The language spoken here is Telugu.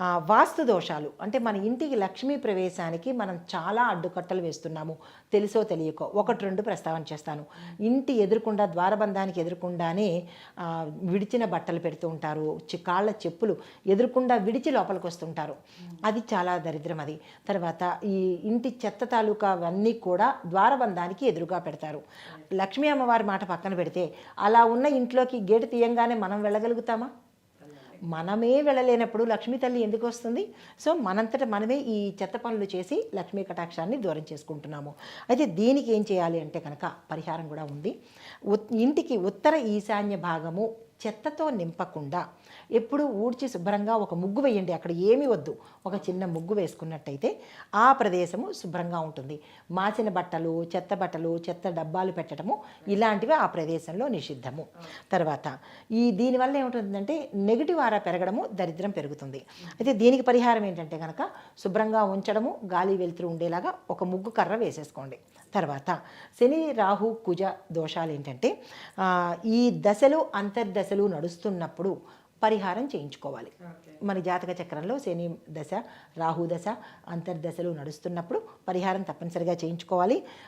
ఆ, వాస్తు దోషాలు. అంటే మన ఇంటికి లక్ష్మీ ప్రవేశానికి మనం చాలా అడ్డుకట్టలు వేస్తున్నాము. తెలుసో తెలియకో. ఒకటి రెండు ప్రస్తావన చేస్తాను. ఇంటి ఎదురుకుండా ద్వారబంధానికి ఎదురుకుండానే విడిచిన బట్టలు పెడుతూ ఉంటారు. కాళ్ళ చెప్పులు ఎదురుకుండా విడిచి లోపలికి వస్తుంటారు. అది చాలా దరిద్రం అది. తర్వాత ఈ ఇంటి చెత్త తాలూకా అవన్నీ కూడా ద్వారబంధానికి ఎదురుగా పెడతారు. లక్ష్మీ అమ్మవారి మాట పక్కన పెడితే అలా ఉన్న ఇంట్లోకి గేటు తీయంగానే మనం వెళ్ళగలుగుతామా? మనమే వెళ్ళలేనప్పుడు లక్ష్మీ తల్లి ఎందుకు వస్తుంది? సో మనంతట మనమే ఈ చెత్త పనులు చేసి లక్ష్మీ కటాక్షాన్ని దూరం చేసుకుంటున్నాము. అయితే దీనికి ఏం చేయాలి అంటే కనుక పరిహారం కూడా ఉంది. ఉత్- ఇంటికి ఉత్తర ఈశాన్య భాగము చెత్తతో నింపకుండా ఎప్పుడు ఊడ్చి శుభ్రంగా ఒక ముగ్గు వేయండి. అక్కడ ఏమి వద్దు. ఒక చిన్న ముగ్గు వేసుకున్నట్టయితే ఆ ప్రదేశము శుభ్రంగా ఉంటుంది. మాసిన బట్టలు చెత్త బట్టలు చెత్త డబ్బాలు పెట్టడము ఇలాంటివి ఆ ప్రదేశంలో నిషిద్ధము. తర్వాత ఈ దీనివల్ల ఏముంటుందంటే నెగిటివ్ ఆరా పెరగడము దరిద్రం పెరుగుతుంది. అయితే దీనికి పరిహారం ఏంటంటే కనుక శుభ్రంగా ఉంచడము గాలి వెలుతురు ఉండేలాగా ఒక ముగ్గు కర్ర వేసేసుకోండి. తర్వాత శని రాహు కుజ దోషాలు ఏంటంటే ఈ దశలు అంతర్దశలు నడుస్తున్నప్పుడు పరిహారం చేయించుకోవాలి. మన జాతక చక్రంలో శని దశ రాహు దశ అంతర్దశలు నడుస్తున్నప్పుడు పరిహారం తప్పనిసరిగా చేయించుకోవాలి.